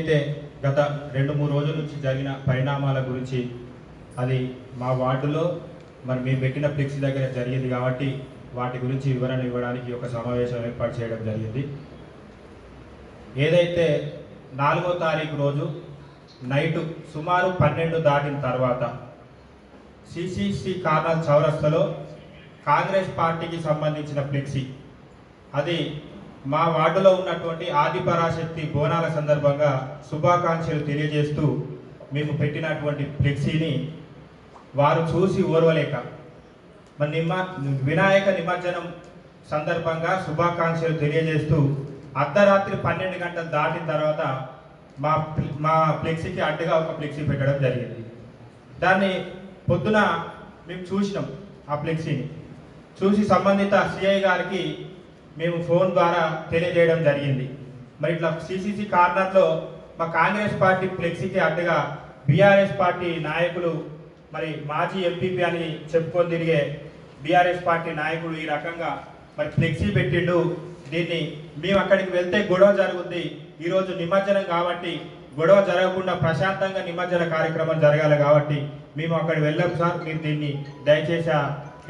అయితే గత రెండు మూడు రోజుల నుంచి జరిగిన పరిణామాల గురించి అది మా వార్డులో మరి మేము పెట్టిన ఫ్లెక్స్ దగ్గర జరిగింది కాబట్టి వాటి గురించి వివరణ ఇవ్వడానికి ఒక సమావేశం ఏర్పాటు చేయడం జరిగింది. ఏదైతే నాలుగో తారీఖు రోజు నైటు సుమారు పన్నెండు దాటిన తర్వాత సిసిసి కార్నర్ చౌరస్తలో కాంగ్రెస్ పార్టీకి సంబంధించిన ఫ్లెక్సీ అది మా వార్డులో ఉన్నటువంటి ఆదిపరాశక్తి బోనాల సందర్భంగా శుభాకాంక్షలు తెలియజేస్తూ మేము పెట్టినటువంటి ఫ్లెక్సీని వారు చూసి ఓర్వలేక మరి నిమ్మ వినాయక నిమజ్జనం సందర్భంగా శుభాకాంక్షలు తెలియజేస్తూ అర్ధరాత్రి పన్నెండు గంటలు దాటిన తర్వాత మా మా ఫ్లెక్సీకి అడ్డుగా ఒక ఫ్లెక్సీ పెట్టడం జరిగింది. దాన్ని పొద్దున మేము చూసినాం ఆ ఫ్లెక్సీని. చూసి సంబంధిత సిఐ గారికి మేము ఫోన్ ద్వారా తెలియజేయడం జరిగింది. మరి ఇట్లా సిసిసి కార్నర్లో మా కాంగ్రెస్ పార్టీ ఫ్లెక్సీకి అడ్డుగా బీఆర్ఎస్ పార్టీ నాయకులు మరి మాజీ ఎంపీపీ అని చెప్పుకొని తిరిగే బీఆర్ఎస్ పార్టీ నాయకుడు ఈ రకంగా మరి ఫ్లెక్సీ పెట్టిండు. దీన్ని మేము అక్కడికి వెళ్తే గొడవ జరుగుద్ది. ఈరోజు నిమజ్జనం కాబట్టి గొడవ జరగకుండా ప్రశాంతంగా నిమజ్జన కార్యక్రమం జరగాలి కాబట్టి మేము అక్కడికి వెళ్ళాం సార్. మీరు దీన్ని దయచేసి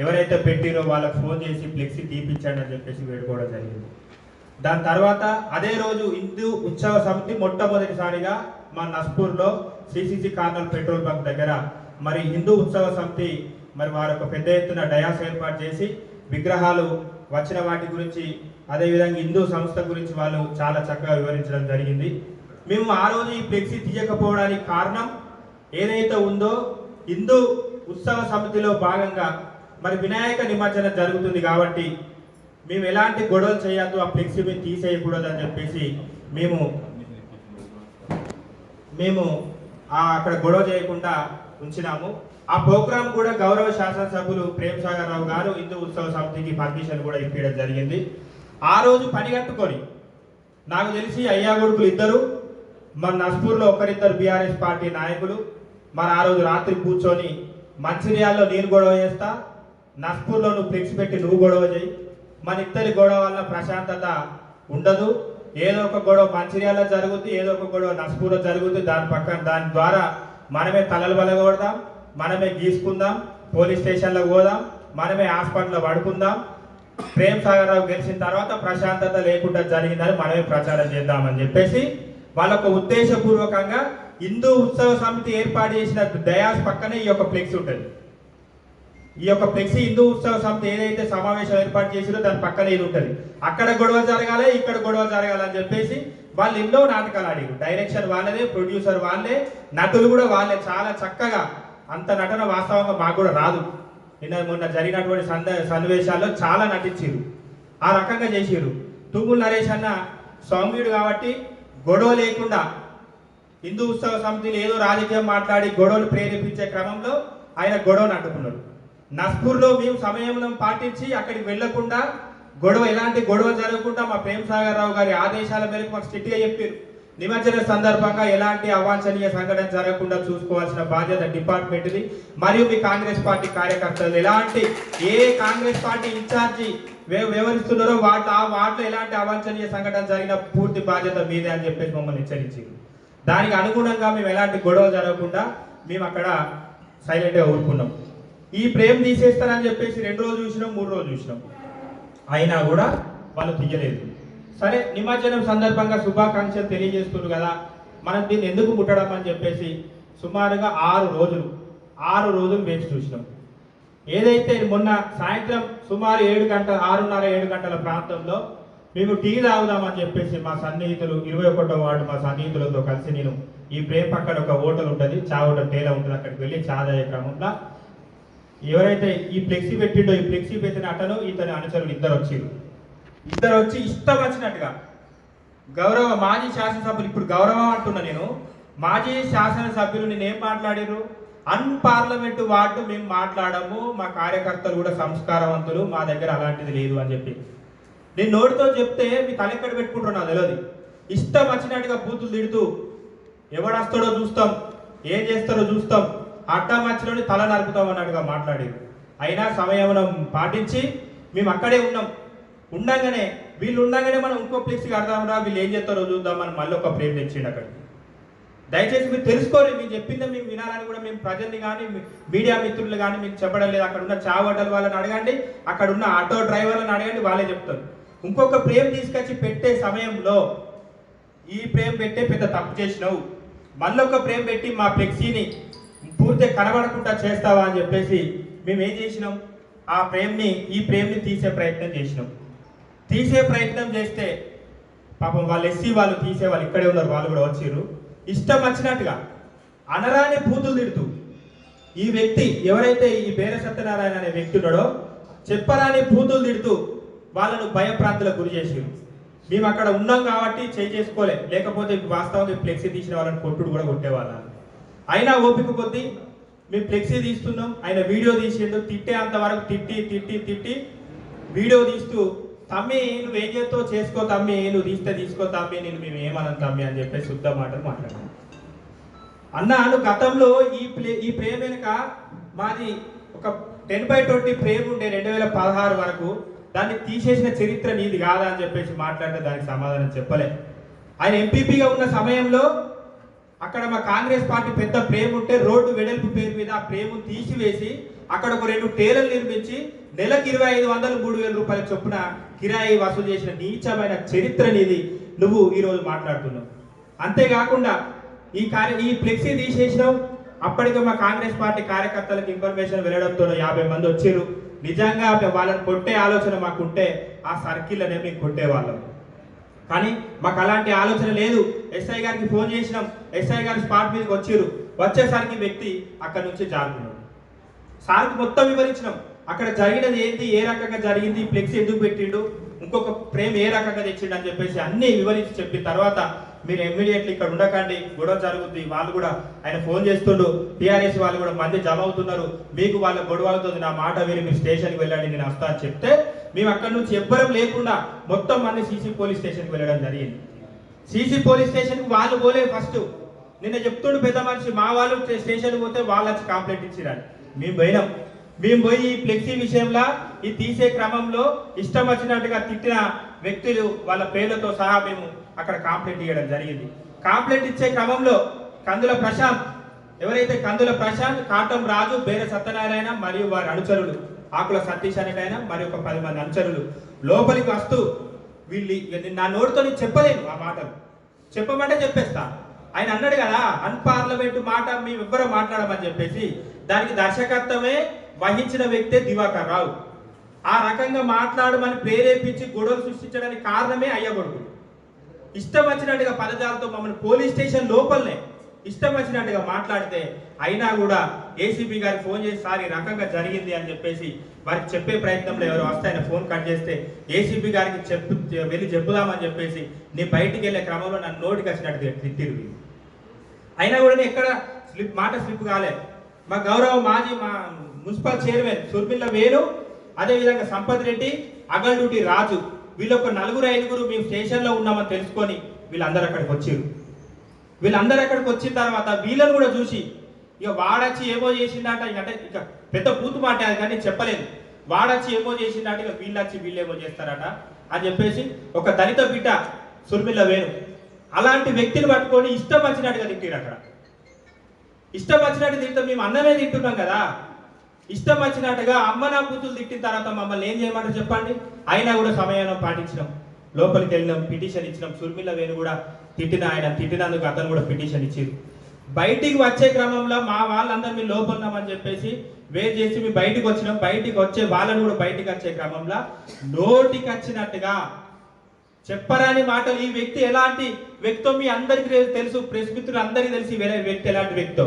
ఎవరైతే పెట్టిరో వాళ్ళకి ఫోన్ చేసి ఫ్లెక్సీ తీపించండి అని చెప్పేసి వేడుకోవడం జరిగింది. దాని తర్వాత అదే రోజు హిందూ ఉత్సవ సమితి మొట్టమొదటిసారిగా మా నస్పూర్లో సిసిసి కార్నల్ పెట్రోల్ బంక్ దగ్గర మరి హిందూ ఉత్సవ సమితి మరి వారు ఒక పెద్ద ఎత్తున డయాస్ ఏర్పాటు చేసి విగ్రహాలు వచ్చిన వాటి గురించి అదేవిధంగా హిందూ సంస్థ గురించి వాళ్ళు చాలా చక్కగా వివరించడం జరిగింది. మేము ఆ రోజు ఈ ఫ్లెక్సీ తీయకపోవడానికి కారణం ఏదైతే ఉందో హిందూ ఉత్సవ సమితిలో భాగంగా మరి వినాయక నిమజ్జనం జరుగుతుంది కాబట్టి మేము ఎలాంటి గొడవలు చేయొద్దు ఆ ఫ్లెక్సీ మేము తీసేయకూడదు అని చెప్పేసి మేము మేము అక్కడ గొడవ చేయకుండా ఉంచినాము. ఆ ప్రోగ్రాం కూడా గౌరవ శాసనసభ్యులు ప్రేమ్ సాగర్ రావు గారు హిందూ ఉత్సవ సమితికి పర్మిషన్ కూడా ఇప్పించడం జరిగింది. ఆ రోజు పని కట్టుకొని నాకు తెలిసి అయ్యా కొడుకులు ఇద్దరు మన నస్పూర్లో ఒకరిద్దరు బీఆర్ఎస్ పార్టీ నాయకులు మరి ఆ రోజు రాత్రి కూర్చొని మంచిర్యాల్లో నేను గొడవ చేస్తా నస్పూర్లో నువ్వు ఫ్లెక్స్ పెట్టి నువ్వు గొడవ చేయి. మన ఇద్దరి గొడవ వల్ల ప్రశాంతత ఉండదు. ఏదో ఒక గొడవ మంచిర్యాల జరుగుద్ది ఏదో ఒక గొడవ నస్పూర్లో జరుగుద్ది. దాని పక్కన దాని ద్వారా మనమే తలలు బలగొడదాం మనమే గీసుకుందాం పోలీస్ స్టేషన్లో పోదాం మనమే హాస్పిటల్లో పడుకుందాం. ప్రేమ్ సాగర్ రావు గెలిచిన తర్వాత ప్రశాంతత లేకుండా జరిగిందని మనమే ప్రచారం చేద్దామని చెప్పేసి వాళ్ళకు ఉద్దేశపూర్వకంగా హిందూ ఉత్సవ సమితి ఏర్పాటు చేసిన దయాస్ పక్కనే ఈ యొక్క ఫ్లెక్స్ ఉంటుంది. ఈ యొక్క ఫ్లెక్సీ హిందూ ఉత్సవ సంస్థ ఏదైతే సమావేశం ఏర్పాటు చేసిరో దాని పక్కనే ఇది ఉంటుంది. అక్కడ గొడవ జరగాలి ఇక్కడ గొడవ జరగాలి అని చెప్పేసి వాళ్ళు ఎన్నో నాటకాలు ఆడారు డైరెక్షన్ వాళ్ళదే ప్రొడ్యూసర్ వాళ్ళే నటులు కూడా వాళ్ళే. చాలా చక్కగా అంత నటన వాస్తవంగా మాకు కూడా రాదు. నిన్న మొన్న జరిగినటువంటి సంద సన్నివేశాల్లో చాలా నటించారు ఆ రకంగా చేసారు తూముల నరేష్ అన్న సౌమ్యుడు కాబట్టి గొడవ లేకుండా హిందూ ఉత్సవ సమితిని ఏదో రాజకీయం మాట్లాడి గొడవలు ప్రేరేపించే క్రమంలో ఆయన గొడవను అడ్డుకున్నాడు. నస్పూర్లో మేము సమయం పాటించి అక్కడికి వెళ్ళకుండా గొడవ ఎలాంటి గొడవ జరగకుండా మా ప్రేమ్ సాగర్ రావు గారి ఆదేశాల మేరకు మాకు స్ట్రిక్ట్గా చెప్పారు నిమజ్జన సందర్భంగా ఎలాంటి అవాంఛనీయ సంఘటన జరగకుండా చూసుకోవాల్సిన బాధ్యత డిపార్ట్మెంట్ది మరియు మీ కాంగ్రెస్ పార్టీ కార్యకర్తలు. ఎలాంటి ఏ కాంగ్రెస్ పార్టీ ఇన్ఛార్జి వివరిస్తున్నారో వ్యవహరిస్తున్నారో వాటి ఆ వాటిలో ఎలాంటి అవాంఛనీయ సంఘటన జరిగిన పూర్తి బాధ్యత మీదే అని చెప్పేసి మమ్మల్ని హెచ్చరించింది. దానికి అనుగుణంగా మేము ఎలాంటి గొడవ జరగకుండా మేము అక్కడ సైలెంట్గా ఊరుకున్నాం. ఈ ప్రేమ తీసేస్తారని చెప్పేసి రెండు రోజులు చూసినాం మూడు రోజులు చూసినాం. అయినా కూడా వాళ్ళు తీయలేదు. సరే నిమజ్జనం సందర్భంగా శుభాకాంక్షలు తెలియజేస్తున్నారు కదా. మనం దీన్ని ఎందుకు ముట్టడం అని చెప్పేసి సుమారుగా ఆరు రోజులు ఆరు రోజులు వేచి చూసినాం. ఏదైతే మొన్న సాయంత్రం సుమారు ఏడు గంటల ఆరున్నర ఏడు గంటల ప్రాంతంలో మేము టీ తాగుదామని చెప్పేసి మా సన్నిహితులు ఇరవై ఒకటో వాడు మా సన్నిహితులతో కలిసి నేను ఈ ప్రేమ పక్కన ఒక హోటల్ ఉంటుంది చా హోటల్ టేలా ఉంటుంది. అక్కడికి వెళ్ళి చా తాగే క్రమంలో ఎవరైతే ఈ ఫ్లెక్సీ పెట్టిండో ఈ ఫ్లెక్సీ పెట్టిన అతను ఇతని అనుచరులు ఇద్దరు వచ్చారు ఇద్దరు వచ్చి ఇష్టం వచ్చినట్టుగా గౌరవ మాజీ శాసనసభ్యులు ఇప్పుడు గౌరవం అంటున్నా నేను మాజీ శాసనసభ్యులు నేను ఏం మాట్లాడారు అన్పార్లమెంటు వార్డు మేము మాట్లాడము మా కార్యకర్తలు కూడా సంస్కారవంతులు మా దగ్గర అలాంటిది లేదు అని చెప్పి. నేను నోటితో చెప్తే మీ తలెక్కడ పెట్టుకుంటున్నా తెలియదు ఇష్టం వచ్చినట్టుగా బూతులు తిడుతూ ఎవడొస్తాడో చూస్తాం ఏం చేస్తారో చూస్తాం. అడ్డం తల నరుపుతాం అన్నట్టుగా మాట్లాడారు. అయినా సమయంలో పాటించి మేము అక్కడే ఉన్నాం. ఉండగానే వీళ్ళు ఉండగానే మనం ఇంకో ఫ్లెక్స్ కడదాం రా వీళ్ళు ఏం చేస్తారో చూద్దామని మళ్ళీ ఒక ఫ్రేమ్ తెచ్చిండు అక్కడికి. దయచేసి మీరు తెలుసుకోండి మేము చెప్పిందే మేము వినాలని కూడా మేము ప్రజల్ని కానీ మీడియా మిత్రులు కానీ మీకు చెప్పడం లేదు. అక్కడ ఉన్న చావ్ వాళ్ళని అడగండి అక్కడ ఉన్న ఆటో డ్రైవర్లను అడగండి వాళ్ళే చెప్తారు. ఇంకొక ప్రేమ్ తీసుకొచ్చి పెట్టే సమయంలో ఈ ప్రేమ్ పెట్టే పెద్ద తప్పు చేసినావు. మళ్ళొక ప్రేమ్ పెట్టి మా ఫ్లెక్సీని పూర్తిగా కనబడకుండా చేస్తావా అని చెప్పేసి మేము ఏం చేసినాం? ఆ ప్రేమ్ని ఈ ప్రేమ్ని తీసే ప్రయత్నం చేసినాం. తీసే ప్రయత్నం చేస్తే పాపం వాళ్ళు ఎస్సీ వాళ్ళు తీసే వాళ్ళు ఇక్కడే ఉన్నారు వాళ్ళు కూడా వచ్చారు ఇష్టం వచ్చినట్టుగా అనరాని బూతులు తిడుతూ ఈ వ్యక్తి ఎవరైతే ఈ బేర సత్యనారాయణ అనే వ్యక్తి ఉన్నాడో చెప్పరాని బూతులు తిడుతూ వాళ్ళను భయప్రాంతులకు గురి చేసారు మేము అక్కడ ఉన్నాం కాబట్టి చేయి చేసుకోలే. లేకపోతే వాస్తవంగా ఫ్లెక్సీ తీసిన వాళ్ళని కొట్టుడు కూడా కొట్టేవాళ్ళం. అయినా ఓపిక కొద్దీ మేము ఫ్లెక్సీ తీస్తున్నాం. ఆయన వీడియో తీసిండు. తిట్టే అంత వరకు తిట్టి తిట్టి తిట్టి వీడియో తీస్తూ తమ్మి నువ్వు ఏం చేస్తావు చేసుకో తమ్మి నువ్వు తీస్తే తీసుకో తమ్మి నేను మేము ఏమనం తమ్మి అని చెప్పేసి శుద్ధ మాటలు మాట్లాడాను అన్న నువ్వు గతంలో ఈ ప్లే ఈ ప్రేమ వెనుక మాది ఒక టెన్ బై ట్వంటీ ప్రేమ ఉండే రెండు వేల పదహారు వరకు దాన్ని తీసేసిన చరిత్ర నీది కాదా అని చెప్పేసి మాట్లాడితే దానికి సమాధానం చెప్పలే. ఆయన ఎంపీపీగా ఉన్న సమయంలో అక్కడ మా కాంగ్రెస్ పార్టీ పెద్ద ప్రేమ ఉంటే రోడ్డు వెడల్పు పేరు మీద ఆ ప్రేమను తీసివేసి అక్కడ ఒక రెండు టేలలు నిర్మించి నెలకు ఇరవై ఐదు వందలు మూడు వేల రూపాయల చొప్పున కిరాయి వసూలు చేసిన నీచమైన చరిత్రనిది నువ్వు ఈరోజు మాట్లాడుతున్నావు. అంతేకాకుండా ఈ కార్య ఈ ఫ్లెక్సీ తీసేసినావు. అప్పటికే మా కాంగ్రెస్ పార్టీ కార్యకర్తలకు ఇన్ఫర్మేషన్ వెళ్ళడంతో యాభై మంది వచ్చారు నిజంగా వాళ్ళని కొట్టే ఆలోచన మాకుంటే ఆ సర్కిల్ అనేది మేము కొట్టేవాళ్ళం. కానీ మాకు అలాంటి ఆలోచన లేదు. ఎస్ఐ గారికి ఫోన్ చేసినాం. ఎస్ఐ గారు స్పాట్ మీదకి వచ్చారు వచ్చేసరికి వ్యక్తి అక్కడ నుంచి జారుకున్నాడు సార్కి మొత్తం వివరించినాం. అక్కడ జరిగినది ఏంటి? ఏ రకంగా జరిగింది? ఫ్లెక్స్ ఎందుకు పెట్టిండు? ఇంకొక ప్రేమ్ ఏ రకంగా తెచ్చిండు అని చెప్పేసి అన్నీ వివరించి చెప్పిన తర్వాత మీరు ఇమ్మీడియట్లీ ఇక్కడ ఉండకండి. గొడవ జరుగుద్ది. వాళ్ళు కూడా ఆయన ఫోన్ చేస్తుండు. టీఆర్ఎస్ వాళ్ళు కూడా మంది జమ అవుతున్నారు. మీకు వాళ్ళ గొడవలతో నా మాట విని మీరు స్టేషన్కి వెళ్ళండి నేను వస్తా చెప్తే మేము అక్కడి నుంచి ఎవ్వరం లేకుండా మొత్తం మంది సీసీ పోలీస్ స్టేషన్కి వెళ్ళడం జరిగింది. సీసీ పోలీస్ స్టేషన్కి వాళ్ళు పోలే ఫస్ట్. నిన్న చెప్తుండు పెద్ద మనిషి మా వాళ్ళు స్టేషన్ పోతే వాళ్ళు వచ్చి కంప్లైంట్ ఇచ్చిరారు. మేము పోయినాం. మేము పోయి ఈ ఫ్లెక్సీ విషయంలో ఈ తీసే క్రమంలో ఇష్టం వచ్చినట్టుగా తిట్టిన వ్యక్తులు వాళ్ళ పేర్లతో సహా మేము అక్కడ కంప్లైంట్ ఇవ్వడం జరిగింది. కంప్లైంట్ ఇచ్చే క్రమంలో కందుల ప్రశాంత్ ఎవరైతే కందుల ప్రశాంత్ కాటం రాజు బేర సత్యనారాయణ మరియు వారి అనుచరులు ఆకుల సతీష్ అనేటైన మరి ఒక పది మంది అనుచరులు లోపలికి వస్తూ వీళ్ళు నా నోటితో నేను చెప్పలేను ఆ మాటలు. చెప్పమంటే చెప్పేస్తా. ఆయన అన్నాడు కదా అన్పార్లమెంట్ మాట మేము ఎవ్వరూ మాట్లాడమని చెప్పేసి దానికి దర్శకత్వమే వహించిన వ్యక్తే దివాకర్ రావు. ఆ రకంగా మాట్లాడమని ప్రేరేపించి గొడవలు సృష్టించడానికి కారణమే అయ్య ఇష్టం వచ్చినట్టుగా పదజాలతో మమ్మల్ని పోలీస్ స్టేషన్ లోపలనే ఇష్టం వచ్చినట్టుగా మాట్లాడితే అయినా కూడా ఏసీబీ గారికి ఫోన్ చేసి సార్ ఈ రకంగా జరిగింది అని చెప్పేసి వారికి చెప్పే ప్రయత్నంలో ఎవరు వస్తే ఆయన ఫోన్ కట్ చేస్తే ఏసీబీ గారికి చెప్పు వెళ్ళి చెప్పుదామని చెప్పేసి నీ బయటికి వెళ్ళే క్రమంలో నన్ను నోటికి వచ్చినట్టు తిరిగి అయినా కూడా నేను ఎక్కడ స్లిప్ మాట స్లిప్ కాలే. మా గౌరవ మాజీ మా మున్సిపల్ చైర్మన్ సుర్మిల్ల వేణు అదేవిధంగా సంపత్ రెడ్డి అగల్డుటి రాజు వీళ్ళొక ఒక నలుగురు ఐదుగురు మేము స్టేషన్లో ఉన్నామని తెలుసుకొని వీళ్ళందరూ అక్కడికి వచ్చారు వీళ్ళందరూ అక్కడికి వచ్చిన తర్వాత వీళ్ళని కూడా చూసి ఇక వాడచ్చి ఏమో చేసిండట ఇక అంటే ఇక పెద్ద బూతు మాట అది కానీ చెప్పలేదు. వాడచ్చి ఏమో చేసిందంట ఇక వీళ్ళచ్చి వీళ్ళేమో చేస్తారట. అని చెప్పేసి ఒక దళిత బిడ్డ సుర్మిల్ల వేణు అలాంటి వ్యక్తిని పట్టుకొని ఇష్టం వచ్చినట్టుగా తిట్టారు అక్కడ. ఇష్టం వచ్చినట్టు తింటాం మేము అన్నమే తింటున్నాం కదా. ఇష్టం వచ్చినట్టుగా అమ్మ నా కూతురు తిట్టిన తర్వాత మమ్మల్ని ఏం చేయమంటారు చెప్పండి? అయినా కూడా సమయాన్ని పాటించినాం. లోపలికి వెళ్ళినాం పిటిషన్ ఇచ్చినాం. సుర్మిల వేణు కూడా తిట్టిన ఆయన తిట్టినందుకు అతను కూడా పిటిషన్ ఇచ్చింది బయటికి వచ్చే క్రమంలో మా వాళ్ళందరూ మీరు లోపల ఉన్నామని చెప్పేసి వేరు చేసి మేము బయటికి వచ్చినాం. బయటికి వచ్చే వాళ్ళని కూడా బయటికి వచ్చే క్రమంలో నోటికి వచ్చినట్టుగా చెప్పరాని మాటలు. ఈ వ్యక్తి ఎలాంటి వ్యక్తో మీ అందరికీ తెలుసు ప్రెస్ మిత్రులు అందరికీ తెలిసి వేరే వ్యక్తి ఎలాంటి వ్యక్తో.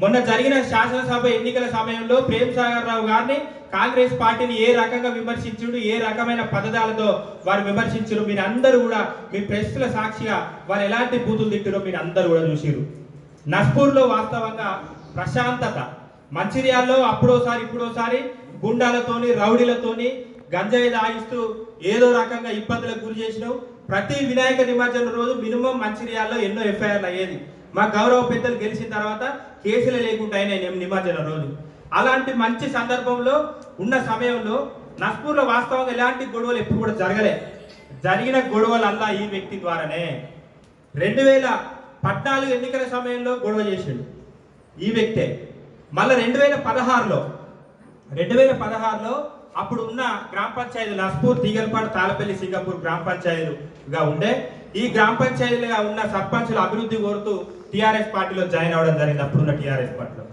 మొన్న జరిగిన శాసనసభ ఎన్నికల సమయంలో ప్రేమ్ సాగర్ రావు గారిని కాంగ్రెస్ పార్టీని ఏ రకంగా విమర్శించుడు ఏ రకమైన పదజాలతో వారు విమర్శించారు మీరు అందరూ కూడా మీ ప్రెస్ల సాక్షిగా వారు ఎలాంటి బూతులు తిట్టారో మీరు అందరూ కూడా చూసిరు నస్పూర్లో వాస్తవంగా ప్రశాంతత. మంచిర్యాల్లో అప్పుడోసారి ఇప్పుడోసారి గుండాలతోని రౌడీలతోని గంజాయి తాగిస్తూ ఏదో రకంగా ఇబ్బందులకు గురి చేసినావు. ప్రతి వినాయక నిమజ్జనం రోజు మినిమం మంచిర్యాల్లో ఎన్నో ఎఫ్ఐఆర్లు అయ్యేది. మా గౌరవ పెద్దలు గెలిచిన తర్వాత కేసులు లేకుండా అయినాయి నిమజ్జన నిమజ్జనం రోజు. అలాంటి మంచి సందర్భంలో ఉన్న సమయంలో నస్పూర్లో వాస్తవంగా ఎలాంటి గొడవలు ఎప్పుడు కూడా జరగలే. జరిగిన గొడవలల్లా ఈ వ్యక్తి ద్వారానే. రెండు వేల పద్నాలుగు ఎన్నికల సమయంలో గొడవ చేసిండు ఈ వ్యక్తే. మళ్ళీ రెండు వేల పదహారులో రెండు వేల పదహారులో అప్పుడు ఉన్న గ్రామ పంచాయతీ నస్పూర్ తీగలపాడు తాళపల్లి సింగపూర్ గ్రామ పంచాయతీగా ఉండే ఈ గ్రామ పంచాయతీలుగా ఉన్న సర్పంచులు అభివృద్ధి కోరుతూ టిఆర్ఎస్ పార్టీలో జాయిన్ అవ్వడం జరిగింది అప్పుడున్న టిఆర్ఎస్ పార్టీలో.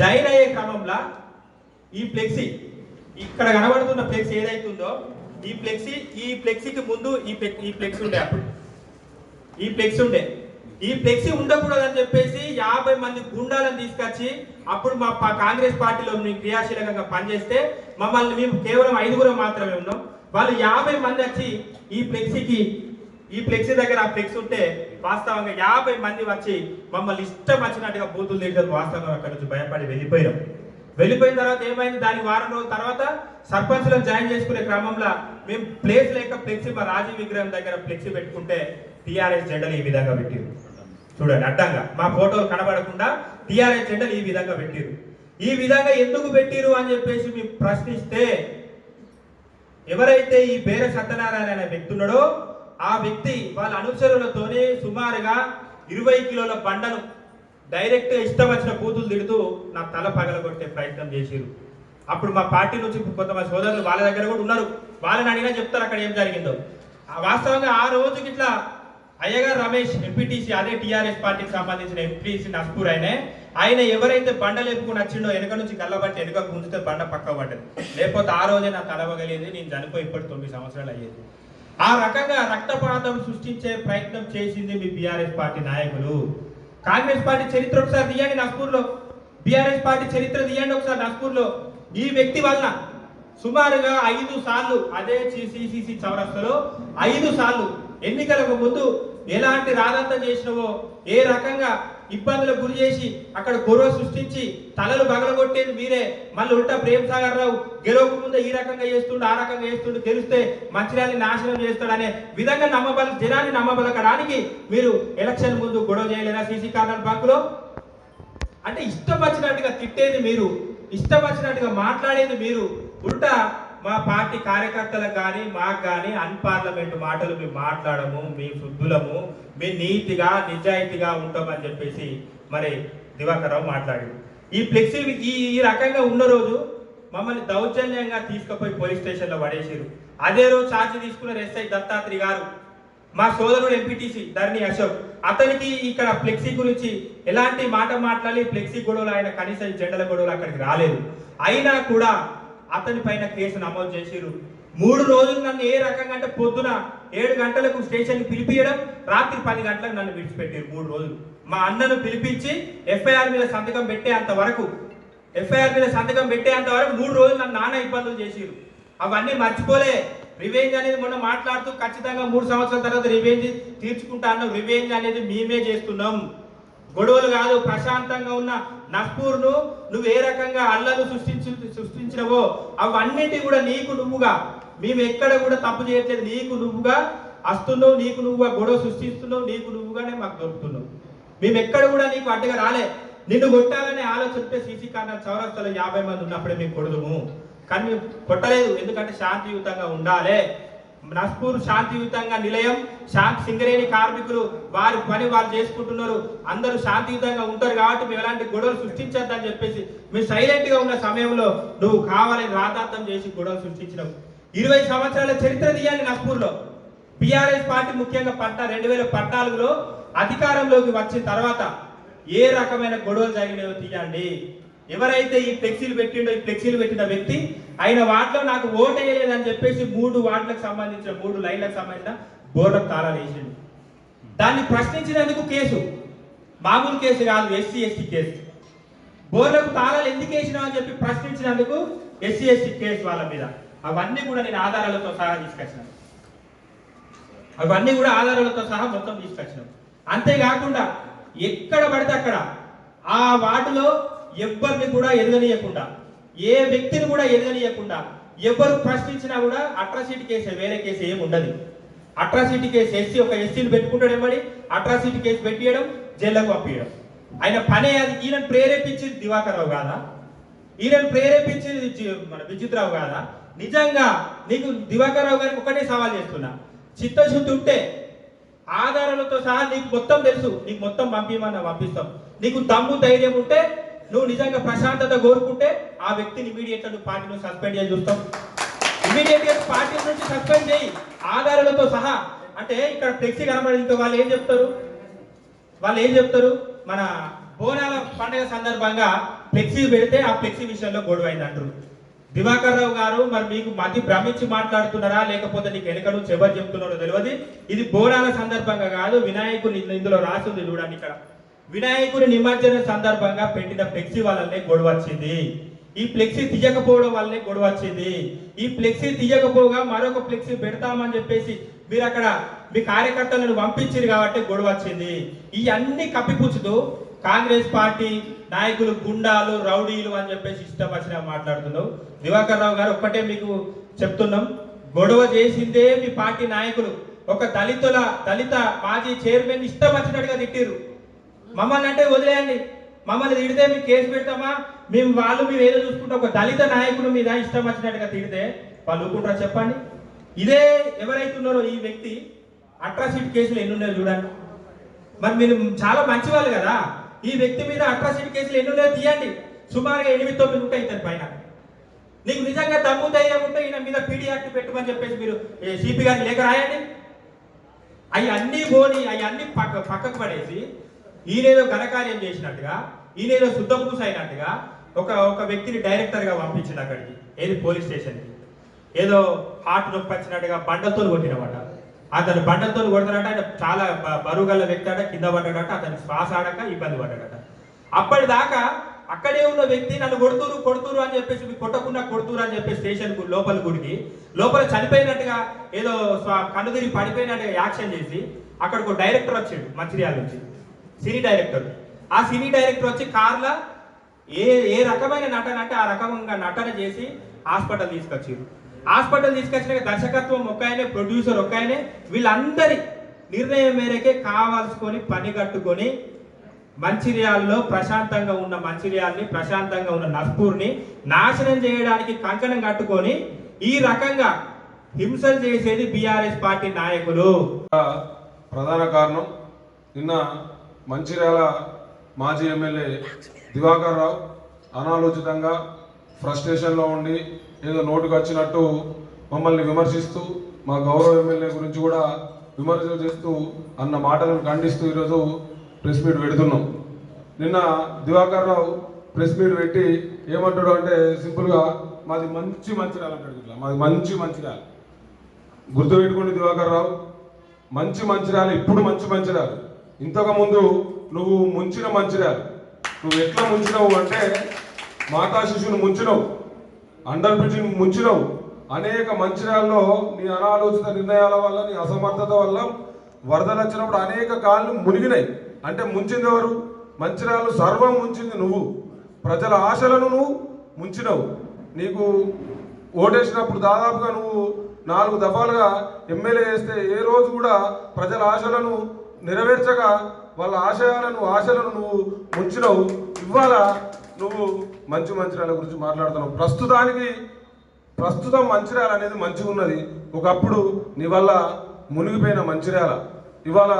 జాయిన్ అయ్యే క్రమంలో ఈ ఫ్లెక్సీ ఇక్కడ కనబడుతున్న ఫ్లెక్సీ ఏదైతుందో ఈ ఫ్లెక్సీ ఈ ఫ్లెక్సీకి ముందు ఈ ఈ ఫ్లెక్సీ ఉండే అప్పుడు. ఈ ఫ్లెక్స్ ఉండే. ఈ ఫ్లెక్సీ ఉండకూడదని చెప్పేసి యాభై మంది గుండాలను తీసుకొచ్చి అప్పుడు మా కాంగ్రెస్ పార్టీలో మేము క్రియాశీలకంగా పనిచేస్తే మమ్మల్ని మేము కేవలం ఐదుగురం మాత్రమే ఉన్నాం. వాళ్ళు యాభై మంది వచ్చి ఈ ఫ్లెక్సీకి ఈ ఫ్లెక్సీ దగ్గర ఆ ఫ్లెక్స్ ఉంటే వాస్తవంగా యాభై మంది వచ్చి మమ్మల్ని ఇష్టం వచ్చినట్టుగా బూతులు తిరిగి వాస్తవంగా అక్కడ నుంచి భయపడి వెళ్ళిపోయాం వెళ్ళిపోయిన తర్వాత ఏమైంది? దానికి వారం రోజుల తర్వాత సర్పంచ్లను జాయిన్ చేసుకునే క్రమంలో మేము ప్లేస్ లేక ఫ్లెక్సీ మా రాజీవ్ విగ్రహం దగ్గర ఫ్లెక్సీ పెట్టుకుంటే టిఆర్ఎస్ జెండలు ఈ విధంగా పెట్టారు చూడండి అడ్డంగా. మా ఫోటోలు కనబడకుండా టిఆర్ఎస్ జెండలు ఈ విధంగా పెట్టారు ఈ విధంగా ఎందుకు పెట్టిరు అని చెప్పేసి మేము ప్రశ్నిస్తే ఎవరైతే ఈ బేర సత్యనారాయణ అనే వ్యక్తి ఉన్నాడో ఆ వ్యక్తి వాళ్ళ అనుచరులతోనే సుమారుగా ఇరవై కిలోల బండను డైరెక్ట్ ఇష్టం వచ్చిన కూతులు తిడుతూ నా తల పగలగొట్టే ప్రయత్నం చేసిరు అప్పుడు మా పార్టీ నుంచి కొంతమంది సోదరులు వాళ్ళ దగ్గర కూడా ఉన్నారు. వాళ్ళని అడిగినా చెప్తారు అక్కడ ఏం జరిగిందో. వాస్తవంగా ఆ రోజుకి ఇట్లా అయ్యగారు రమేష్ ఎంపీటీసీ అదే టీఆర్ఎస్ పార్టీకి సంబంధించిన ఎంపీటీసీ నస్పూర్ ఆయనే. ఆయన ఎవరైతే బండ లేపుకుని వచ్చిండో వెనక నుంచి గల్లబట్టి వెనుక గుంజితే బండ పక్క పడ్డది. లేకపోతే ఆ రోజే నా తలవగలేదు నేను చనిపోయి ఇప్పటి తొమ్మిది సంవత్సరాలు అయ్యేది. ఆ రకంగా రక్తపాతం సృష్టించే ప్రయత్నం చేసింది మీ బీఆర్ఎస్ పార్టీ నాయకులు. కాంగ్రెస్ పార్టీ చరిత్ర ఒకసారి తీయండి నస్పూర్లో బీఆర్ఎస్ పార్టీ చరిత్ర తీయండి ఒకసారి నస్పూర్లో ఈ వ్యక్తి వలన సుమారుగా ఐదు సార్లు అదే సిసిసి చౌరస్తలో ఐదు సార్లు ఎన్నికలకు ముందు ఎలాంటి రాదంతం చేసినవో ఏ రకంగా ఇబ్బందులకు గురి చేసి అక్కడ గొడవ సృష్టించి తలలు బగలగొట్టేది మీరే. మళ్ళీ ఉల్టా ప్రేమ్ సాగర్ రావు గెలవకు ముందే ఈ రకంగా చేస్తుండు ఆ రకంగా చేస్తుండు గెలిస్తే మంచిర్యాలని నాశనం చేస్తాడనే విధంగా నమ్మబల జనాన్ని నమ్మబలకడానికి మీరు ఎలక్షన్ ముందు గొడవ చేయలేరా సీసీ కార్నర్ బ్యాంకులో అంటే ఇష్టం వచ్చినట్టుగా తిట్టేది మీరు ఇష్టం వచ్చినట్టుగా మాట్లాడేది మీరు ఉల్టా మా పార్టీ కార్యకర్తలకు కానీ మాకు కానీ అన్పార్లమెంట్ మాటలు మేము మాట్లాడము మీ శుద్ధులము మీ నీతిగా నిజాయితీగా ఉంటామని చెప్పేసి మరి దివాకరావు మాట్లాడాడు. ఈ ఫ్లెక్సీ ఈ ఈ రకంగా ఉన్న రోజు మమ్మల్ని దౌర్జన్యంగా తీసుకుపోయి పోలీస్ స్టేషన్లో పడేసారు అదే రోజు ఛార్జ్ తీసుకున్న ఎస్ఐ దత్తాత్రి గారు. మా సోదరుడు ఎంపీటీసీ ధరణి అశోక్. అతనికి ఇక్కడ ఫ్లెక్సీ గురించి ఎలాంటి మాట మాట్లాడి ఫ్లెక్సీ గొడవలు ఆయన కనీసం ఈ జెండల గొడవలు అక్కడికి రాలేదు. అయినా కూడా అతని పైన కేసు నమోదు చేసిరు మూడు రోజులు నన్ను ఏ రకంగా అంటే పొద్దున ఏడు గంటలకు స్టేషన్కి పిలిపియడం రాత్రి పది గంటలకు నన్ను విడిచిపెట్టారు మూడు రోజులు. మా అన్నను పిలిపించి ఎఫ్ఐఆర్ మీద సంతకం పెట్టేంత వరకు ఎఫ్ఐఆర్ మీద సంతకం పెట్టేంత వరకు మూడు రోజులు నన్ను నాన్న ఇబ్బందులు చేసిరు అవన్నీ మర్చిపోలే. రివెంజ్ అనేది మొన్న మాట్లాడుతూ ఖచ్చితంగా మూడు సంవత్సరాల తర్వాత రివెంజ్ తీర్చుకుంటా అన్న రివెంజ్ అనేది మేమే చేస్తున్నాం. గొడవలు కాదు ప్రశాంతంగా ఉన్న నస్పూర్ను నువ్వు ఏ రకంగా అల్లలు సృష్టించు సృష్టించినవో అవన్నిటి కూడా నీకు నువ్వుగా. మేము ఎక్కడ కూడా తప్పు చేయట్లేదు. నీకు నువ్వుగా వస్తున్నావు నీకు నువ్వుగా గొడవ సృష్టిస్తున్నావు నీకు నువ్వుగానే మాకు దొరుకుతున్నావు. మేము ఎక్కడ కూడా నీకు అడ్డగా రాలే. నిన్ను కొట్టాలనే ఆలోచనతో సీసీ కన్నా చౌరస్తలో యాభై మంది ఉన్నప్పుడే మేము కొడదుము. కానీ మేము కొట్టలేదు. ఎందుకంటే శాంతియుతంగా ఉండాలి. నస్పూర్ శాంతియుతంగా నిలయం. శాంతి సింగరేణి కార్మికులు వారి పని వారు చేసుకుంటున్నారు. అందరూ శాంతియుతంగా ఉంటారు కాబట్టి మేము ఎలాంటి గొడవలు సృష్టించొద్దని చెప్పేసి మేము సైలెంట్గా ఉన్న సమయంలో నువ్వు కావాలని రాధార్థం చేసి గొడవలు సృష్టించినావు. ఇరవై సంవత్సరాల చరిత్ర తీయాలి నస్పూర్లో. బీఆర్ఎస్ పార్టీ ముఖ్యంగా పట్ట రెండు వేల పద్నాలుగులో అధికారంలోకి వచ్చిన తర్వాత ఏ రకమైన గొడవలు జరిగినాయో తీయండి. ఎవరైతే ఈ ఫ్లెక్సీలు పెట్టిండో ఈ ఫ్లెక్సీలు పెట్టిన వ్యక్తి ఆయన వార్డులో నాకు ఓట్ వేయలేదని చెప్పేసి మూడు వార్డులకు సంబంధించిన మూడు లైన్లకు సంబంధించిన బోర్లకు తాళాలు వేసిండు. దాన్ని ప్రశ్నించినందుకు కేసు. మామూలు కేసు కాదు ఎస్సీ ఎస్టీ కేసు. బోర్లకు తాళాలు ఎందుకు వేసినావు అని చెప్పి ప్రశ్నించినందుకు ఎస్సీ ఎస్టీ కేసు వాళ్ళ మీద. అవన్నీ కూడా నేను ఆధారాలతో సహా తీసుకొచ్చినాను అవన్నీ కూడా ఆధారాలతో సహా మొత్తం తీసుకొచ్చినాం. అంతేకాకుండా ఎక్కడ పడితే అక్కడ ఆ వార్డులో ఎవ్వరిని కూడా ఎదగనీయకుండా ఏ వ్యక్తిని కూడా ఎదగనీయకుండా ఎవరు ప్రశ్నించినా కూడా అట్రాసిటీ కేసు వేరే కేసు ఏమి ఉండదు. అట్రాసిటీ కేసు ఎస్సీ ఒక ఎస్సీని పెట్టుకుంటాడు ఏమని అట్రాసిటీ కేసు పెట్టియడం జైల్లోకి పంపించడం ఆయన పనే అది. ఈయన ప్రేరేపించింది దివాకర్ రావు కాదా? ఈయనను ప్రేరేపించింది మన విచిత్రావు కాదా? నిజంగా నీకు దివాకర్ రావు గారికి ఒకటే సవాల్ చేస్తున్నా. చిత్తశుద్ధి ఉంటే ఆధారాలతో సహా నీకు మొత్తం తెలుసు. నీకు మొత్తం పంపించమన్నా పంపిస్తాం. నీకు దమ్ము ధైర్యం ఉంటే నువ్వు నిజంగా ప్రశాంతత కోరుకుంటే ఆ వ్యక్తిని ఇమీడియట్గా నువ్వు పార్టీని సస్పెండ్ చేసి చూస్తాం ఇమీడియట్గా పార్టీ నుంచి సస్పెండ్ చేయి. ఆధారాలతో సహా. అంటే ఇక్కడ ఫ్లెక్సీ కనబడింది. వాళ్ళు ఏం చెప్తారు? వాళ్ళు ఏం చెప్తారు? మన బోనాల పండుగ సందర్భంగా ఫ్లెక్సీ పెడితే ఆ ఫ్లెక్సీ విషయంలో గొడవ అయింది అంటారు. దివాకర్ రావు గారు మరి మీకు మతి భ్రమించి మాట్లాడుతున్నారా? లేకపోతే నీకు వెనకడు చెబర్ చెప్తున్నారో తెలియదు ఇది బోనాల సందర్భంగా కాదు వినాయకుని ఇందులో రాసింది చూడండి ఇక్కడ. వినాయకుడి నిమజ్జన సందర్భంగా పెట్టిన ఫ్లెక్సీ వల్లనే గొడవ వచ్చింది ఈ ఫ్లెక్సీ తీయకపోవడం వల్లనే గొడవ వచ్చింది ఈ ఫ్లెక్సీ తీయకపోగా మరొక ఫ్లెక్సీ పెడతామని చెప్పేసి మీరు అక్కడ మీ కార్యకర్తలను పంపించారు కాబట్టి గొడవ వచ్చింది ఈ అన్ని కప్పిపుచ్చుతూ కాంగ్రెస్ పార్టీ నాయకులు గుండాలు రౌడీలు అని చెప్పేసి ఇష్టం వచ్చిన మాట్లాడుతున్నావు. దివాకర్ రావు గారు ఒక్కటే మీకు చెప్తున్నాం. గొడవ చేసిందే మీ పార్టీ నాయకులు. ఒక దళితుల దళిత మాజీ చైర్మన్ ఇష్టం వచ్చినట్టుగా తిట్టిరు మమ్మల్ని అంటే వదిలేయండి. మమ్మల్ని తిడితే మీకు కేసు పెడతామా? మేము వాళ్ళు మేము ఏదో చూసుకుంటాం ఒక దళిత నాయకుడు మీద ఇష్టం వచ్చినట్టుగా తిడితే వాళ్ళు ఊరుకుంటారా చెప్పండి? ఇదే ఎవరైతే ఉన్నారో ఈ వ్యక్తి అట్రాసిటీ కేసులు ఎన్ని ఉన్నాయో చూడండి. మరి మీరు చాలా మంచి వాళ్ళు కదా. ఈ వ్యక్తి మీద అట్రాసిటీ కేసులు ఎన్ని ఉన్నాయో తీయండి. సుమారుగా ఎనిమిది తొమ్మిది ఉంటాయి ఇతని పైన. నీకు నిజంగా దమ్ము ధైర్యం ఉంటే ఈయన మీద పీడీ యాక్ట్ పెట్టమని చెప్పేసి మీరు సిపి గారికి లేఖ రాయండి. అవి అన్నీ పోని అవి అన్నీ పక్క పక్కకు పడేసి ఈయనేదో ఘనకార్యం చేసినట్టుగా ఈయనేదో శుద్ధపూస అయినట్టుగా ఒక ఒక వ్యక్తిని డైరెక్టర్గా పంపించింది అక్కడికి ఏది పోలీస్ స్టేషన్కి. ఏదో హార్ట్ నొప్పి వచ్చినట్టుగా బండలతో కొట్టినమాట. అతను బండలతో కొడతాడట ఆయన చాలా బరువు గల వ్యక్తి అట కింద పడ్డాడట అతని శ్వాస ఆడక ఇబ్బంది పడ్డాడట. అప్పటిదాకా అక్కడే ఉన్న వ్యక్తి నన్ను కొడుతురు కొడుతురు అని చెప్పేసి మీకు కొట్టకుండా కొడుతురు అని చెప్పి స్టేషన్ లోపల గుడికి లోపల చనిపోయినట్టుగా ఏదో స్వ- కన్ను తిరిగి పడిపోయినట్టుగా యాక్షన్ చేసి అక్కడికి ఒక డైరెక్టర్ వచ్చాడు మంచిర్యాల నుంచి. Cine director. ఆ సినీ డైరెక్టర్ వచ్చి కార్లో ఏ ఏ రకమైన నటన అంటే ఆ రకంగా నటన చేసి హాస్పిటల్ తీసుకొచ్చారు హాస్పిటల్ తీసుకొచ్చిన దర్శకత్వం ఒక ఆయనే ప్రొడ్యూసర్ ఒక ఆయనే వీళ్ళందరి నిర్ణయం మేరకే కావాల్సుకొని పని కట్టుకొని మంచిర్యాలలో ప్రశాంతంగా ఉన్న మంచిర్యాలని ప్రశాంతంగా ఉన్న నస్పూర్ని నాశనం చేయడానికి కంకణం కట్టుకొని ఈ రకంగా హింసలు చేసేది బీఆర్ఎస్ పార్టీ నాయకులు. ప్రధాన కారణం నిన్న మంచిర్యాల మాజీ ఎమ్మెల్యే దివాకర్ రావు అనాలోచితంగా ఫ్రస్ట్రేషన్లో ఉండి ఏదో నోటుకు వచ్చినట్టు మమ్మల్ని విమర్శిస్తూ మా గౌరవ ఎమ్మెల్యే గురించి కూడా విమర్శలు చేస్తూ అన్న మాటలను ఖండిస్తూ ఈరోజు ప్రెస్ మీట్ పెడుతున్నాం. నిన్న దివాకర్ రావు ప్రెస్ మీట్ పెట్టి ఏమంటాడు అంటే సింపుల్గా మాది మంచి మంచిర్యాల అంటాడు ఇట్లా మాది మంచి మంచిర్యాల. గుర్తుపెట్టుకోండి దివాకర్ రావు మంచి మంచిర్యాలు ఇప్పుడు మంచి మంచిర్యాలు. ఇంతకు ముందు నువ్వు ముంచిన మంచిర్యాలు నువ్వు ఎట్లా ముంచినావు అంటే మాతా శిశువుని ముంచినావు. అండర్ బ్రిడ్జిని ముంచినావు. అనేక మంచిర్యాల్లో నీ అనాలోచిత నిర్ణయాల వల్ల నీ అసమర్థత వల్ల వరదలు వచ్చినప్పుడు అనేక కాళ్ళు మునిగినాయి. అంటే ముంచింది ఎవరు? మంచిర్యాలు సర్వం ముంచింది నువ్వు. ప్రజల ఆశలను నువ్వు ముంచినవు. నీకు ఓటేసినప్పుడు దాదాపుగా నువ్వు నాలుగు దఫాలుగా ఎమ్మెల్యే చేస్తే ఏ రోజు కూడా ప్రజల ఆశలను నెరవేర్చగా వాళ్ళ ఆశయాలను ఆశలను నువ్వు ఉంచినవు ఇవాళ నువ్వు మంచి మంచిర్యాల గురించి మాట్లాడుతున్నావు. ప్రస్తుతానికి ప్రస్తుతం మంచిర్యాల అనేది మంచిగా ఉన్నది. ఒకప్పుడు నీ వల్ల మునిగిపోయిన మంచిర్యాల. ఇవాళ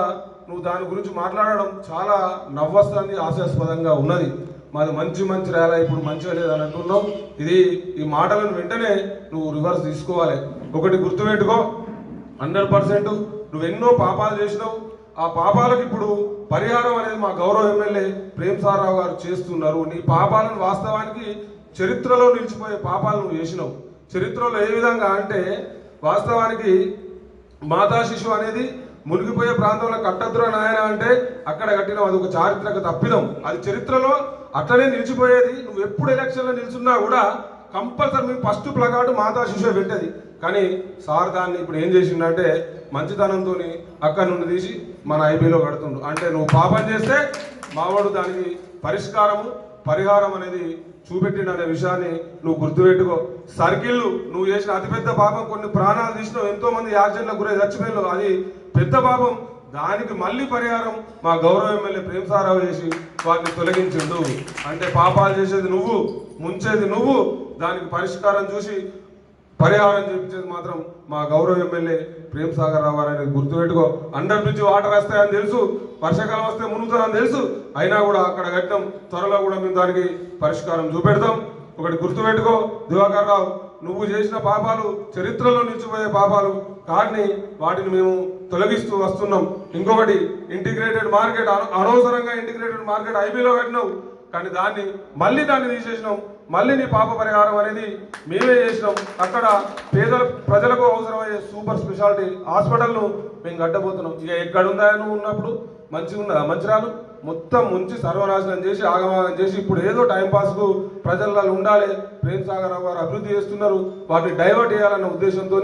నువ్వు దాని గురించి మాట్లాడడం చాలా నవ్వస్తుంది హాస్యాస్పదంగా ఉన్నది. మాది మంచి మంచిర్యాల ఇప్పుడు మంచిగా లేదని అంటున్నావు ఇది ఈ మాటలను వెంటనే నువ్వు రివర్స్ తీసుకోవాలి. ఒకటి గుర్తుపెట్టుకో. హండ్రెడ్ పర్సెంట్ నువ్వు ఎన్నో పాపాలు చేసినావు. ఆ పాపాలకు ఇప్పుడు పరిహారం అనేది మా గౌరవ ఎమ్మెల్యే ప్రేమ్ సారావు గారు చేస్తున్నారు. నీ పాపాలను వాస్తవానికి చరిత్రలో నిలిచిపోయే పాపాలు నువ్వు చేసినావు. చరిత్రలో ఏ విధంగా అంటే వాస్తవానికి మాతా శిశువు అనేది మునిగిపోయే ప్రాంతంలో కట్టద్దురా నాయన అంటే అక్కడ కట్టిన. అది ఒక చారిత్రక తప్పిదం. అది చరిత్రలో అట్లనే నిలిచిపోయేది. నువ్వు ఎప్పుడు ఎలక్షన్లో నిలిచున్నా కూడా కంపల్సరీ మీ ఫస్ట్ ప్లగాటు మాతా శిశువే పెట్టేది. కానీ సార్ దాన్ని ఇప్పుడు ఏం చేసిండంటే మంచితనంతో అక్కడ నుండి తీసి మన ఐబీలో కడుతుండు. అంటే నువ్వు పాపం చేస్తే మావాడు దానికి పరిష్కారము పరిహారం అనేది చూపెట్టిండనే విషయాన్ని నువ్వు గుర్తుపెట్టుకో. సర్కిల్ నువ్వు చేసిన అతిపెద్ద పాపం కొన్ని ప్రాణాలు తీసినావు. ఎంతో మంది యాక్సిడెంట్లకు గురై చచ్చిపోయినావు అది పెద్ద పాపం. దానికి మళ్ళీ పరిహారం మా గౌరవ ఎమ్మెల్యే ప్రేమ్ సారావు చేసి వాటిని తొలగించిండు. అంటే పాపాలు చేసేది నువ్వు ముంచేది నువ్వు. దానికి పరిష్కారం చూసి పరిహారం చూపించేది మాత్రం మా గౌరవ ఎమ్మెల్యే ప్రేమ్ సాగర్ రావు అనేది గుర్తుపెట్టుకో. అండర్ బ్రిడ్జ్ వాటర్ వస్తాయని తెలుసు వర్షాకాలం వస్తే మునుగుతుందని తెలుసు. అయినా కూడా అక్కడ కట్టినాం త్వరలో కూడా మేము దానికి పరిష్కారం చూపెడతాం. ఒకటి గుర్తుపెట్టుకో దివాకర్ రావు నువ్వు చేసిన పాపాలు చరిత్రలో నిలిచిపోయే పాపాలు కానీ వాటిని మేము తొలగిస్తూ వస్తున్నాం. ఇంకొకటి ఇంటిగ్రేటెడ్ మార్కెట్ అనవసరంగా ఇంటిగ్రేటెడ్ మార్కెట్ ఐబీలో కట్టినావు. కానీ దాన్ని మళ్ళీ దాన్ని తీసేసినాం. మళ్ళీ నీ పాప పరిహారం అనేది మేమే చేసినాం. అక్కడ పేదల ప్రజలకు అవసరమయ్యే సూపర్ స్పెషాలిటీ హాస్పిటల్ను మేము కట్టబోతున్నాం. ఇక ఎక్కడుందా నువ్వు ఉన్నప్పుడు? మంచిగా ఉన్నదా? మంచిరాలు మొత్తం ముంచి సర్వనాశనం చేసి ఆగమాగం చేసి ఇప్పుడు ఏదో టైంపాస్కు ఉండాలి. ప్రేమ్ సాగర్ వారు అభివృద్ధి చేస్తున్నారు. వాటిని డైవర్ట్ చేయాలన్న ఉద్దేశంతో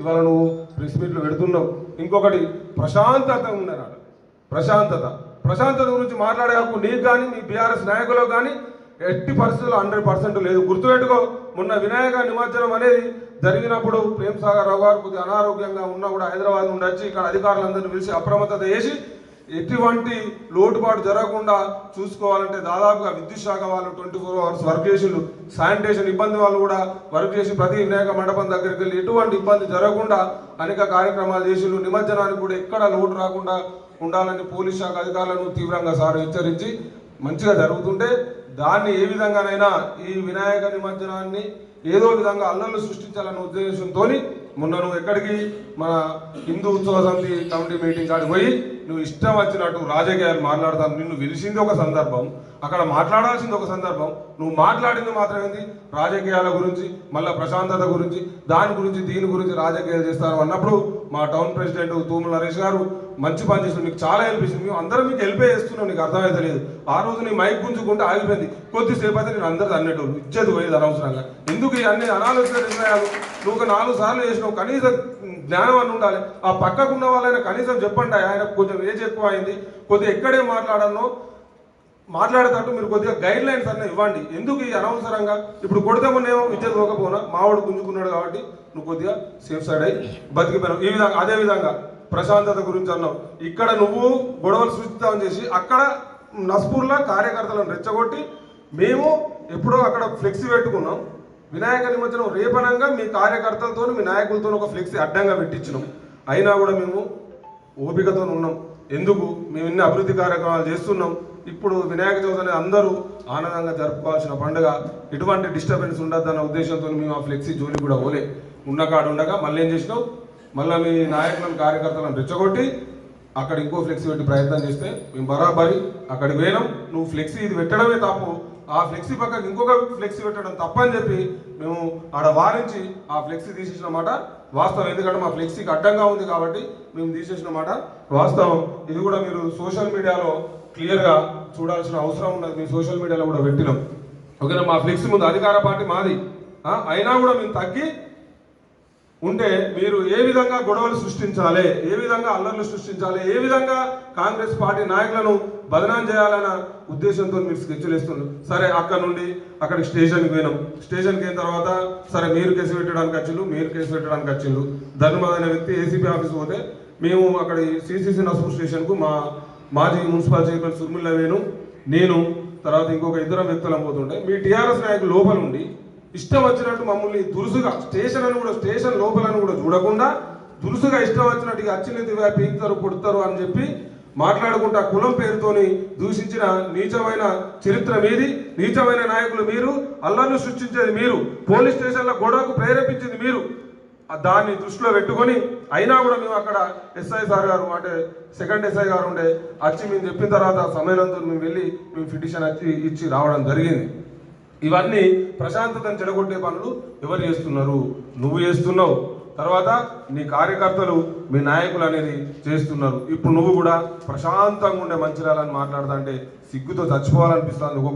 ఇవాళ నువ్వు ప్రెస్ మీట్లు పెడుతున్నావు. ఇంకొకటి ప్రశాంతత ఉండరాడు ప్రశాంతత. ప్రశాంతత గురించి మాట్లాడే హక్కు నీకు కానీ నీ బీఆర్ఎస్ నాయకులకు కానీ ఎట్టి పరిస్థితుల్లో హండ్రెడ్ పర్సెంట్ లేదు. గుర్తుపెట్టుకో మొన్న వినాయక నిమజ్జనం అనేది జరిగినప్పుడు ప్రేమ్ సాగర్ రావు గారు కొద్దిగా అనారోగ్యంగా ఉన్నా కూడా హైదరాబాద్ నుండి వచ్చి ఇక్కడ అధికారులందరినీ పిలిచి అప్రమత్తత చేసి ఎటువంటి లోటుపాటు జరగకుండా చూసుకోవాలంటే దాదాపుగా విద్యుత్ శాఖ వాళ్ళు ట్వంటీ ఫోర్ అవర్స్ వర్క్ చేసిండు శానిటేషన్ ఇబ్బంది వాళ్ళు కూడా వర్క్ చేసి ప్రతి వినాయక మండపం దగ్గరికి వెళ్ళి ఎటువంటి ఇబ్బంది జరగకుండా అనేక కార్యక్రమాలు చేసిండు నిమజ్జనానికి కూడా ఎక్కడ లోటు రాకుండా ఉండాలని పోలీస్ శాఖ అధికారులను తీవ్రంగా సార్ హెచ్చరించి మంచిగా జరుగుతుంటే దాన్ని ఏ విధంగానైనా ఈ వినాయక నిమజ్జనాన్ని ఏదో విధంగా అల్లర్లు సృష్టించాలన్న ఉద్దేశంతో మొన్న నువ్వు ఎక్కడికి మన హిందూ ఉత్సవ సమితి కమిటీ మీటింగ్ కాడికి పోయి నువ్వు ఇష్టం వచ్చినట్టు రాజకీయాలు మాట్లాడతాను నిన్ను విలిసింది ఒక సందర్భం. అక్కడ మాట్లాడాల్సింది ఒక సందర్భం. నువ్వు మాట్లాడింది మాత్రమేంది రాజకీయాల గురించి మళ్ళీ ప్రశాంతత గురించి దాని గురించి దీని గురించి రాజకీయాలు చేస్తారు అన్నప్పుడు మా టౌన్ ప్రెసిడెంట్ తూముల నరేష్ గారు మంచి పని చేసిన మీకు చాలా హెల్ప్ చేసింది. మేము అందరం మీకు హెల్ప్ చేస్తున్నాం. నీకు అర్థమైతే లేదు. ఆ రోజు నీ మైక్ గుంజుకుంటే ఆగిపోయింది. కొద్దిసేపు అయితే నేను అందరిది అన్నట్టు ఇచ్చేది పోయేది అనవసరంగా. ఎందుకు అన్ని అనాలోచిత నిర్ణయాలు నువ్వు ఒక నాలుగు సార్లు చేసినావు. కనీసం జ్ఞానం అని ఉండాలి. ఆ పక్కకున్న వాళ్ళైనా కనీసం చెప్పండి. ఆయన కొంచెం ఏజ్ ఎక్కువ అయింది. కొద్దిగా ఎక్కడే మాట్లాడనో మాట్లాడేటట్టు మీరు కొద్దిగా గైడ్ లైన్స్ అన్న ఇవ్వండి. ఎందుకు ఈ అనవసరంగా ఇప్పుడు కొడతామనేమో విద్యుత్ పోకపోనా మావాడు గుంజుకున్నాడు కాబట్టి నువ్వు కొద్దిగా సేఫ్ సైడ్ అయ్యి బతికిపోయావు ఈ విధంగా అదే విధంగా ప్రశాంతత గురించి అన్నావు. ఇక్కడ నువ్వు గొడవలు సృష్టిస్తావని చేసి అక్కడ నస్పూర్లో కార్యకర్తలను రెచ్చగొట్టి మేము ఎప్పుడో అక్కడ ఫ్లెక్సీ పెట్టుకున్నాం. వినాయక నిమజ్జనం రేపనంగా మీ కార్యకర్తలతో మీ నాయకులతో ఒక ఫ్లెక్సీ అడ్డంగా పెట్టించినాం. అయినా కూడా మేము ఓపికతో ఉన్నాం. ఎందుకు? మేము ఇన్ని అభివృద్ధి కార్యక్రమాలు చేస్తున్నాం? ఇప్పుడు వినాయక చవితి అనేది అందరూ ఆనందంగా జరుపుకోవాల్సిన పండుగ. ఎటువంటి డిస్టర్బెన్స్ ఉండద్దన్న ఉద్దేశంతో మేము ఆ ఫ్లెక్సీ జోలి కూడా పోలే. ఉన్న కాడు ఉండగా మళ్ళీ ఏం చేసినావు మళ్ళీ మీ నాయకులను కార్యకర్తలను రెచ్చగొట్టి అక్కడ ఇంకో ఫ్లెక్సీ పెట్టి ప్రయత్నం చేస్తే మేము బరాబరి అక్కడికి పోయినాం. నువ్వు ఫ్లెక్సీ ఇది పెట్టడమే తప్పు. ఆ ఫ్లెక్సీ పక్కకి ఇంకొక ఫ్లెక్సీ పెట్టడం తప్పని చెప్పి మేము ఆడ వారించి ఆ ఫ్లెక్సీ తీసేసిన మాట వాస్తవం. ఎందుకంటే మా ఫ్లెక్సీకి అడ్డంగా ఉంది కాబట్టి మేము తీసేసిన మాట వాస్తవం. ఇది కూడా మీరు సోషల్ మీడియాలో క్లియర్గా చూడాల్సిన అవసరం ఉన్నది. మేము సోషల్ మీడియాలో కూడా పెట్టినాం. ఓకేనా మా ఫ్లెక్సీ ముందు అధికార పార్టీ మాది అయినా కూడా మేము తగ్గి ఉంటే మీరు ఏ విధంగా గొడవలు సృష్టించాలి ఏ విధంగా అల్లర్లు సృష్టించాలి ఏ విధంగా కాంగ్రెస్ పార్టీ నాయకులను బదనాం చేయాలన్న ఉద్దేశంతో మీరు స్కెచ్లేస్తున్నారు సరే అక్కడ నుండి అక్కడికి స్టేషన్కి పోయినాం. స్టేషన్కి అయిన తర్వాత సరే మీరు కేసు పెట్టడానికి వచ్చిండు మీరు కేసు పెట్టడానికి వచ్చిండు ధర్మదైన వ్యక్తి ఏసీపీ ఆఫీస్ పోతే మేము అక్కడ సిసిసి నస్పూర్ స్టేషన్కు మా మాజీ మున్సిపల్ చైర్మన్ సుర్మిల్ల వేణు నేను తర్వాత ఇంకొక ఇద్దరు వ్యక్తులు పోతుంటే మీ టీఆర్ఎస్ నాయకులు లోపల ఉండి ఇష్టం వచ్చినట్టు మమ్మల్ని దురుసుగా స్టేషన్ అని కూడా స్టేషన్ లోపలని కూడా చూడకుండా దురుసుగా ఇష్టం వచ్చినట్టు ఇక అచ్చినది పీకుతారు కొడతారు అని చెప్పి మాట్లాడుకుంటా కులం పేరుతోని దూషించిన నీచమైన చరిత్ర మీది నీచమైన నాయకులు మీరు అల్లర్ను సృష్టించేది మీరు పోలీస్ స్టేషన్ల గొడవకు ప్రేరేపించింది మీరు. దాన్ని దృష్టిలో పెట్టుకొని అయినా కూడా మేము అక్కడ ఎస్ఐ సార్ గారు అంటే సెకండ్ ఎస్ఐ గారు ఉండే వచ్చి మేము చెప్పిన తర్వాత సమ్మేళనంతో మేము వెళ్ళి మేము పిటిషన్ వచ్చి ఇచ్చి రావడం జరిగింది. ఇవన్నీ ప్రశాంతతను చెడగొట్టే పనులు ఎవరు చేస్తున్నారు? నువ్వు చేస్తున్నావు. తర్వాత నీ కార్యకర్తలు మీ నాయకులు అనేది చేస్తున్నారు. ఇప్పుడు నువ్వు కూడా ప్రశాంతంగా ఉండే మంచిరాలని మాట్లాడతా అంటే సిగ్గుతో చచ్చిపోవాలనిపిస్తుంది. ఒక్కొక్క